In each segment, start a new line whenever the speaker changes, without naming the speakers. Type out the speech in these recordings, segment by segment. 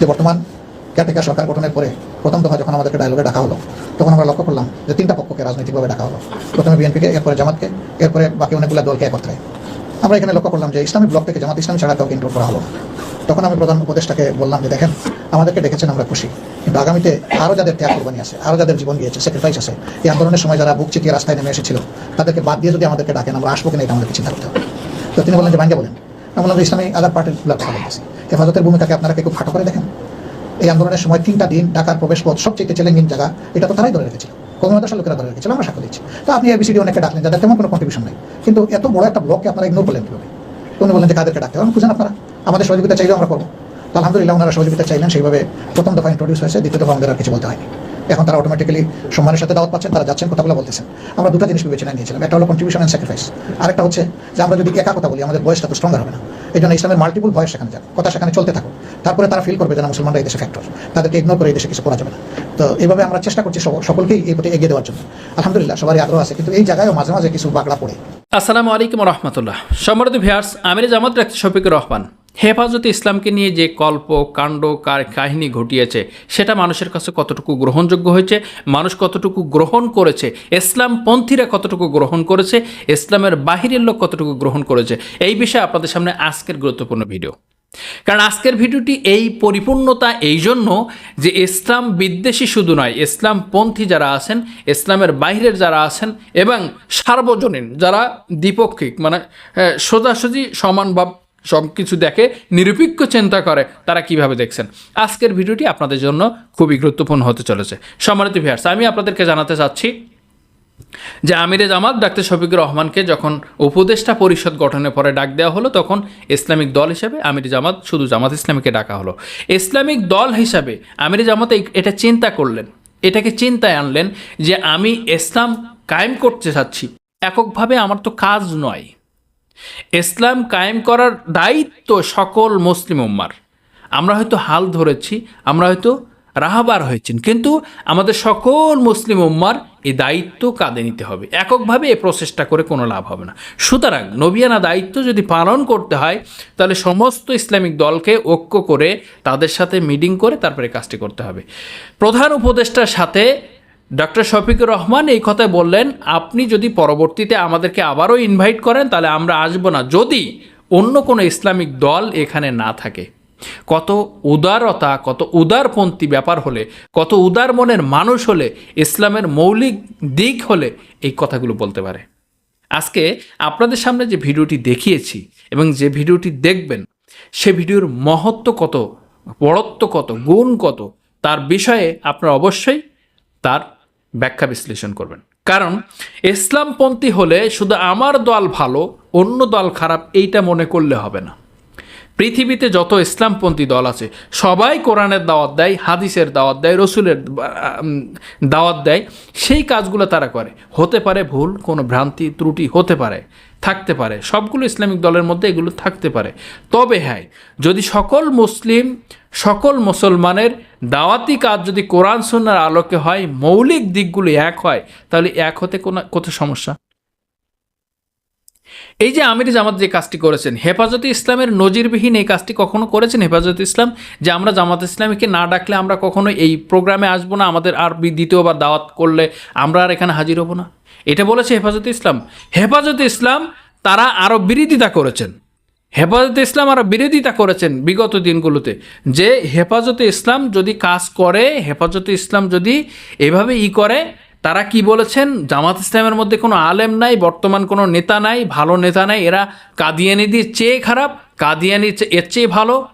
যে বর্তমান কেয়ারটেকার সরকার গঠনের পরে প্রথম দফা যখন আমাদেরকে ডায়লগে ডাকা হলো, তখন আমরা লক্ষ্য করলাম যে তিনটা পক্ষকে রাজনৈতিকভাবে ডাকা হলো। প্রথমে বিএনপিকে, এরপরে জামাতকে, এরপরে বাকি অনেকগুলো দলকে একত্রে। আমরা এখানে লক্ষ্য করলাম যে ইসলামিক ব্লক থেকে জামাত ইসলামী ছাড়া কাউকে ইনক্লুড করা হলো তখন আমি প্রধান উপদেষ্টাকে বললাম যে, দেখেন, আমাদেরকে ডেকেছেন, আমরা খুশি। কিন্তু আগামীতে আরও যাদের ত্যাগ কোরবানি আছে আরও যাদের জীবন গিয়েছে স্যাক্রিফাইস আছে, এই আন্দোলনের সময় যারা বুক চিতিয়ে রাস্তায় নেমে এসেছিল, তাদেরকে বাদ দিয়ে যদি আমাদেরকে ডাকেন, আমরা আসব কিনা এটা আমাদেরকে চিন্তা করতে হবে। তো তিনি বললেন যে, ভাঙ্গে বলেন। আমি বললাম যে, ইসলামী আদার পার্টির কথা বলতেছি। হেফাজতের ভূমিকাকে আপনারা কেউ খাটো করে দেখেন? এই আন্দোলনের সময় তিনটা দিন ঢাকার প্রবেশ পথ সবচেয়ে চ্যালেঞ্জিং জায়গা, এটা তো তারাই ধরে রেখেছিল। কমিউনিটার লোকেরা ধরে রেখেছিল, আমরা সাক্ষ্য দিচ্ছি তো আপনি এবিসিডি অনেকে ডাকলেন, যাদের তেমন কোনো কন্ট্রিবিউশন নেই। কিন্তু এত বড় একটা ব্লককে আপনারা ইগনোর করলেন কীভাবে? উনি বললেন যে কাদেরকে ডাকতে হবে? খুঁজেন আপনারা, আমাদের সহযোগিতা চাইলেও আমরা করব। আলহামদুলিল্লাহ, ওনারা সহযোগিতা চাইলেন, সেইভাবে প্রথম দফা ইন্ট্রোডিউস হয়েছে, দ্বিতীয় দফা আমাদের আর কিছু বলতে হয়নি। এখন তারা অটোমেটিক্যালি সম্মানের সাথে দাওয়াত পাচ্ছেন, তারা যাচ্ছেন, কথাগুলো বলতেছেন। আমরা দুটো জিনিস বিবেচনায় নিয়েছিলাম। একটা হলো কন্ট্রিবিউশন অ্যান্ড স্যাক্রিফাইস আরেকটা হচ্ছে যে আমরা যদি একা কথা বলি, আমাদের বয়সটা তো স্ট্রঙ্গার হবে না। এই জন্য ইসলামের মাল্টিপুল ভয়েস সেখানে যাক কথা সেখানে চলতে থাকুক। তারপরে তারা ফিল করবে যে না, মুসলমানরা এই দেশে ফ্যাক্টর তাদেরকে ইগনোর করে এই দেশে কিছু করা যাবে না। তো এইভাবে আমরা চেষ্টা করছি সকলকেই এই প্রতি এগিয়ে দেওয়ার জন্য। আলহামদুলিল্লাহ, সবারই আগ্রহ আছে। কিন্তু এই জায়গায়ও মাঝে মাঝে কিছু বাগড়া পড়ে।
আসসালামু আলাইকুম রহমতুল্লাহ। সম্মানিত ভিয়ার্স আমির জামাত ডাক্তার শফিকুর রহমান। হেফাজতে ইসলামকে নিয়ে যে কল্প, কাণ্ড কার কাহিনী ঘটিয়েছে, সেটা মানুষের কাছে কতটুকু গ্রহণযোগ্য হয়েছে, মানুষ কতটুকু গ্রহণ করেছে, ইসলামপন্থীরা কতটুকু গ্রহণ করেছে, ইসলামের বাহিরের লোক কতটুকু গ্রহণ করেছে, এই বিষয়ে আপনাদের সামনে আজকের গুরুত্বপূর্ণ ভিডিও। কারণ আজকের ভিডিওটি এই পরিপূর্ণতা, এই জন্য যে ইসলাম বিদ্বেষী শুধু নয়, ইসলামপন্থী যারা আছেন, ইসলামের বাইরের যারা আছেন এবং সার্বজনীন, যারা দ্বিপক্ষিক মানে সোজাসুজি সমানভাব সব কিছু দেখে নিরপেক্ষ চিন্তা করে তারা কীভাবে দেখছেন। আজকের ভিডিওটি আপনাদের জন্য খুবই গুরুত্বপূর্ণ হতে চলেছে। সম্মানিত ভিয়ার্স আমি আপনাদেরকে জানাতে চাচ্ছি যে আমিরে জামাত ডাক্তার শফিকুর রহমানকে যখন উপদেষ্টা পরিষদ গঠনের পরে ডাক দেওয়া হলো, তখন ইসলামিক দল হিসাবে আমির জামাত, শুধু জামাত ইসলামীকে ডাকা হলো। ইসলামিক দল হিসাবে আমির জামাত এটা চিন্তা করলেন। এটাকে চিন্তায় আনলেন যে আমি ইসলাম কায়েম করতে চাচ্ছি। এককভাবে আমার তো কাজ নয়। ইসলাম কায়েম করার দায়িত্ব সকল মুসলিম উম্মার। আমরা হয়তো হাল ধরেছি, আমরা হয়তো রাহাবার হয়েছেন, কিন্তু আমাদের সকল মুসলিম উম্মার এই দায়িত্ব কাঁধে নিতে হবে। এককভাবে এই প্রচেষ্টা করে কোনো লাভ হবে না। সুতরাং নবিয়ানা দায়িত্ব যদি পালন করতে হয়, তাহলে সমস্ত ইসলামিক দলকে ঐক্য করে তাদের সাথে মিটিং করে তারপরে কাজটি করতে হবে। প্রধান উপদেষ্টার সাথে ডক্টর শফিকুর রহমান এই কথায় বললেন, আপনি যদি পরবর্তীতে আমাদেরকে আবারও ইনভাইট করেন, তাহলে আমরা আসব না, যদি অন্য কোনো ইসলামিক দল এখানে না থাকে। কত উদারতা, কত উদারপন্থী ব্যাপার হলে, কত উদার মনের মানুষ হলে, ইসলামের মৌলিক দিক হলে এই কথাগুলো বলতে পারে। আজকে আপনাদের সামনে যে ভিডিওটি দেখিয়েছি এবং যে ভিডিওটি দেখবেন, সে ভিডিওর মহত্ব কত, বড়ত্ব কত, গুণ কত, তার বিষয়ে আপনারা অবশ্যই তার ব্যাখ্যা বিশ্লেষণ করবেন। কারণ ইসলামপন্থী হলে শুধু আমার দল ভালো, অন্য দল খারাপ এইটা মনে করলে হবে না। পৃথিবীতে যত ইসলামপন্থী দল আছে, সবাই কোরআনের দাওয়াত দেয়, হাদিসের দাওয়াত দেয়, রসুলের দাওয়াত দেয়, সেই কাজগুলো তারা করে। হতে পারে ভুল, কোনো ভ্রান্তি, ত্রুটি হতে পারে। থাকতে পারে। সবগুলো ইসলামিক দলের মধ্যে এগুলো থাকতে পারে। তবে হ্যাঁ যদি সকল মুসলিম, সকল মুসলমানের দাওয়াতি কাজ যদি কোরআন সন্ন্যার আলোকে হয়, মৌলিক দিকগুলো এক হয়, তাহলে এক হতে কোনো কোথাও সমস্যা? এই যে আমির জামাত যে কাজটি করেছেন, হেফাজতে ইসলামের নজিরবিহীন এই কাজটি কখনো করেছেন হেফাজতে ইসলাম? যে আমরা জামাত ইসলামীকে না ডাকলে আমরা কখনো এই প্রোগ্রামে আসব না, আমাদের আর দ্বিতীয়বার দাওয়াত করলে আমরা আর এখানে হাজির হব না? এটা বলেছে হেফাজতে ইসলাম। হেফাজতে ইসলাম তারা আরও বিরোধিতা করেছেন। হেফাজতে ইসলাম আরও বিরোধিতা করেছেন বিগত দিনগুলোতে। যে হেফাজতে ইসলাম যদি কাজ করে, হেফাজতে ইসলাম যদি এভাবে ই করে, তারা কি বলেছেন? জামাত ইসলামের মধ্যে কোনো আলেম নাই, বর্তমান কোনো নেতা নাই, ভালো নেতা নাই, এরা কাদিয়ানিদের চেয়ে খারাপ, কাদিয়ানির চেয়ে- এর চেয়ে ভালো।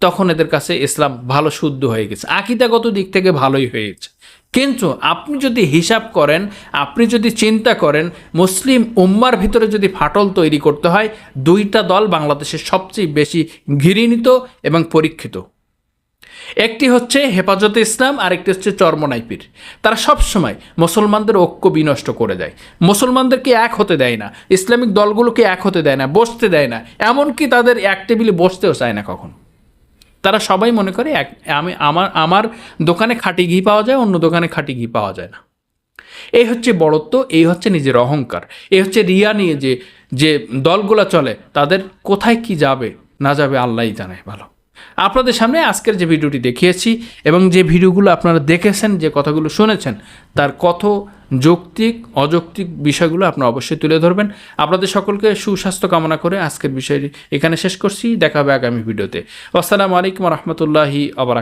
তখন এদের কাছে ইসলাম ভালো শুদ্ধ হয়ে গেছে। আকিদাগত দিক থেকে ভালোই হয়ে গেছে কিন্তু আপনি যদি হিসাব করেন, আপনি যদি চিন্তা করেন, মুসলিম উম্মার ভিতরে যদি ফাটল তৈরি করতে হয়, দুইটা দল বাংলাদেশের সবচেয়ে বেশি ঘৃণিত এবং পরীক্ষিত। একটি হচ্ছে হেফাজতে ইসলাম আর একটি হচ্ছে চর্মনাইপির তারা সব সময় মুসলমানদের ঐক্য বিনষ্ট করে দেয়। মুসলমানদেরকে এক হতে দেয় না, ইসলামিক দলগুলোকে এক হতে দেয় না, বসতে দেয় না, এমনকি তাদের এক টেবিলে বসতেও চায় না কখন। তারা সবাই মনে করে এক, আমি, আমার আমার দোকানে খাঁটি ঘি পাওয়া যায়, অন্য দোকানে খাঁটি ঘি পাওয়া যায় না। এই হচ্ছে বড়ত্ব, এই হচ্ছে নিজের অহংকার। এই হচ্ছে রিয়া নিয়ে যে যে দলগুলো চলে, তাদের কোথায় কি যাবে, না যাবে আল্লাহই জানে, ভালো। আপনাদের সামনে আজকের যে ভিডিওটি দেখিয়েছি এবং যে ভিডিওগুলো আপনারা দেখেছেন, যে কথাগুলো শুনেছেন, তার কত যৌক্তিক, অযৌক্তিক বিষয়গুলো আপনারা অবশ্যই তুলে ধরবেন। আপনাদের সকলকে সুস্বাস্থ্য কামনা করে আজকের বিষয়টি এখানে শেষ করছি। দেখা হবে আগামী ভিডিওতে। আসসালামু আলাইকুম রহমতুল্লাহি আবরাক